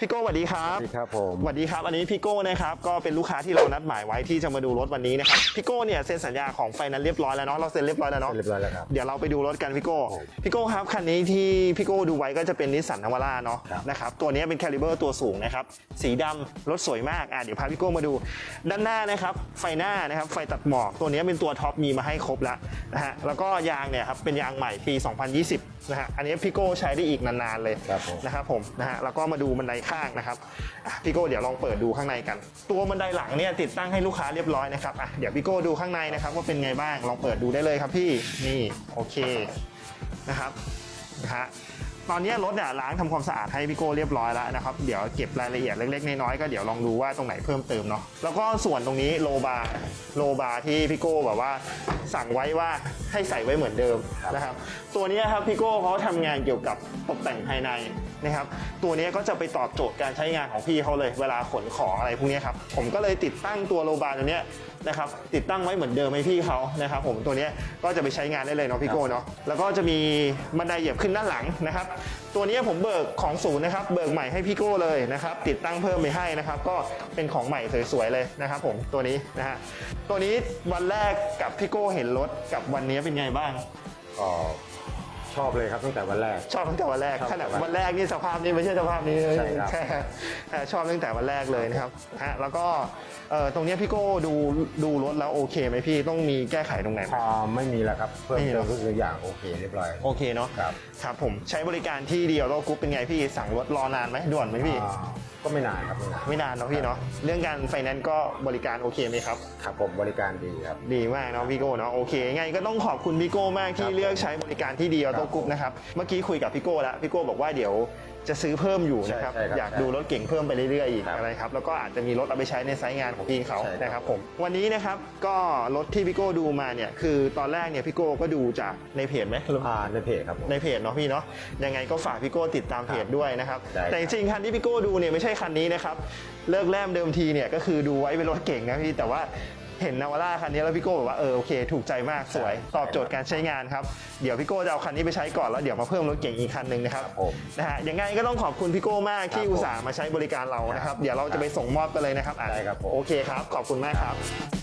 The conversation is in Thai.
พี่โก้สวัสดีครับสวัสดีครับผมสวัสดีครับ อันนี้พี่โก้นะครับก็เป็นลูกค้าที่เรานัดหมายไว้ที่จะมาดูรถวันนี้นะครับพี่โก้เนี่ยเซ็นสัญญาของไฟนั้นซ์เรียบร้อยแล้วเนาะเราเซ็นเรียบร้อยแล้วเนาะเรียบร้อยแล้วครับเดี๋ยวเราไปดูรถกันพี่โก้ครับพี่โก้ครับคันนี้ที่พี่โก้ดูไว้ก็จะเป็นนิสสันนาวาร่าเนาะครับนะครับตัวนี้เป็นแคลิเบอร์ตัวสูงนะครับสีดำรถสวยมากอะเดี๋ยวพาพี่โก้มาดู ด้านหน้านะครับไฟหน้านะครับไฟตัดหมอกตัวนี้เป็นตัวท็อปมีมาให้ครบแล้วนะฮะแล้วก็ยางเนี่ยครับเป็นยางใหม่ปี 2020นะฮะอันนี้พี่โก้ใช้ได้อีกนานๆเลยครับผม นะครับผมนะฮะแล้วก็มาดูบันไดข้างนะครับอะพี่โก้เดี๋ยวลองเปิดดูข้างในกัน ตัวบันไดหลังเนี่ยติดตั้งให้ลูกค้าเรียบร้อยนะครับอะเดี๋ยวพี่โก้ดูข้างในนะครับว่าเป็นไงบ้างลองเปิดดูได้เลยครับพี่นี่โอเคนะครับนะฮะ ตอนนี้รถเนี่ยล้างทำความสะอาดให้พี่โก้เรียบร้อยแล้วนะครับ เดี๋ยวเก็บรายละเอียดเล็กๆน้อยๆก็เดี๋ยวลองดูว่าตรงไหนเพิ่มเติมเนาะแล้วก็ส่วนตรงนี้โลบาร์โลบาร์ที่พี่โก้แบบว่าสั่งไว้ว่าให้ใส่ไว้เหมือนเดิมนะครับ ตัวนี้ครับพี่โก้เขาทำงานเกี่ยวกับตกแต่งภายในนะครับ ตัวนี้ก็จะไปตอบโจทย์การใช้งานของพี่เขาเลย เวลาขนของอะไรพวกนี้ครับ ผมก็เลยติดตั้งตัวโลบาร์ตัวนี้นะครับติดตั้งไว้เหมือนเดิมให้พี่เขานะครับผมตัวนี้ก็จะไปใช้งานได้เลยเนาะพี่โก้เนาะแล้วก็จะมีบันไดเหยียบขึ้นด้านหลังนะครับตัวนี้ผมเบิกของศูนย์นะครับ เบิกใหม่ให้พี่โก้เลยนะครับ ติดตั้งเพิ่มไปให้นะครับ ก็เป็นของใหม่สวยๆเลยนะครับผมตัวนี้นะฮะตัวนี้วันแรกกับพี่โก้เห็นรถกับวันนี้เป็นไงบ้างก็ ชอบเลยครับตั้งแต่วันแรก ชอบตั้งแต่วันแรกชอบขนาดตั้งแต่วันวันแรกนี่สภาพนี้ไม่ใช่สภาพนี้เลยใช่ครับแค่เอ่อชอบตั้งแต่วันแรกเลยนะครับฮะแล้วก็เอ่อตรงเนี้ยพี่โก้ดูดูรถแล้วโอเคไหมพี่ต้องมีแก้ไขตรงไหนไหมอ่าไม่มีแล้วครับเพิ่มไม่มีเติแล้มวก็คืออย่างโอเคเรียบร้อยโอเคเนาะครับครับผมใช้บริการที่เดียวแล้วกรุ๊ปเป็นไงพี่สั่งรถรอนานไหมด่วนไหมพี่อ่า ก็ไม่นานครับไม่นานไม่นานเนาะพี่เนาะเรื่องการไฟแนนซ์ก็บริการโอเคไหมครับ ครับผมบริการดีครับ ดีมากเนาะพี่โก้เนาะโอเคไงก็ต้องขอบคุณพี่โก้มากที่ครับเลือกใช้บริการที่ดีออโต้ครับกรุ๊ปนะครับเมื่อกี้คุยกับพี่โก้แล้วพี่โก้บอกว่าเดี๋ยว จะซื้อเพิ่มอยู่นะครับ ใช่ใช่ครับอยากดูรถเก่งเพิ่มไปเรื่อยๆอีกครับอะไรครับ แล้วก็อาจจะมีรถเอาไปใช้ในไซต์งานของพี่เขาใช่ครับนะครับผม วันนี้นะครับก็รถที่พี่โก้ดูมาเนี่ยคือตอนแรกเนี่ยพี่โก้ก็ดูจากในเพจไหมอ่าในเพจครับผม ในเพจเนาะพี่เนาะยังไงก็ฝากพี่โก้ติดตามเพจด้วยนะครับ ได้ครับแต่จริงๆคันที่พี่โก้ดูเนี่ยไม่ใช่คันนี้นะครับ เลิกแรมเดิมทีเนี่ยก็คือดูไว้เป็นรถเก่งนะพี่แต่ว่า เห็นนาวาร่าคันนี้แล้วพี่โก้บอกว่าเออโอเค ถูกใจมากสวย ตอบโจทย์การใช้งานครับ เดี๋ยวพี่โก้จะเอาคันนี้ไปใช้ก่อนแล้วเดี๋ยวมาเพิ่มรถเก่งอีกคันหนึ่งนะครับครับผมนะฮะยังไงก็ต้องขอบคุณพี่โก้มากที่ครับผมอุตส่าห์มาใช้บริการเรานะครับครับ เดี๋ยวเราจะไปส่งมอบกันเลยนะครับอะได้ครับผมโอเคครับ ขอบคุณมากครับ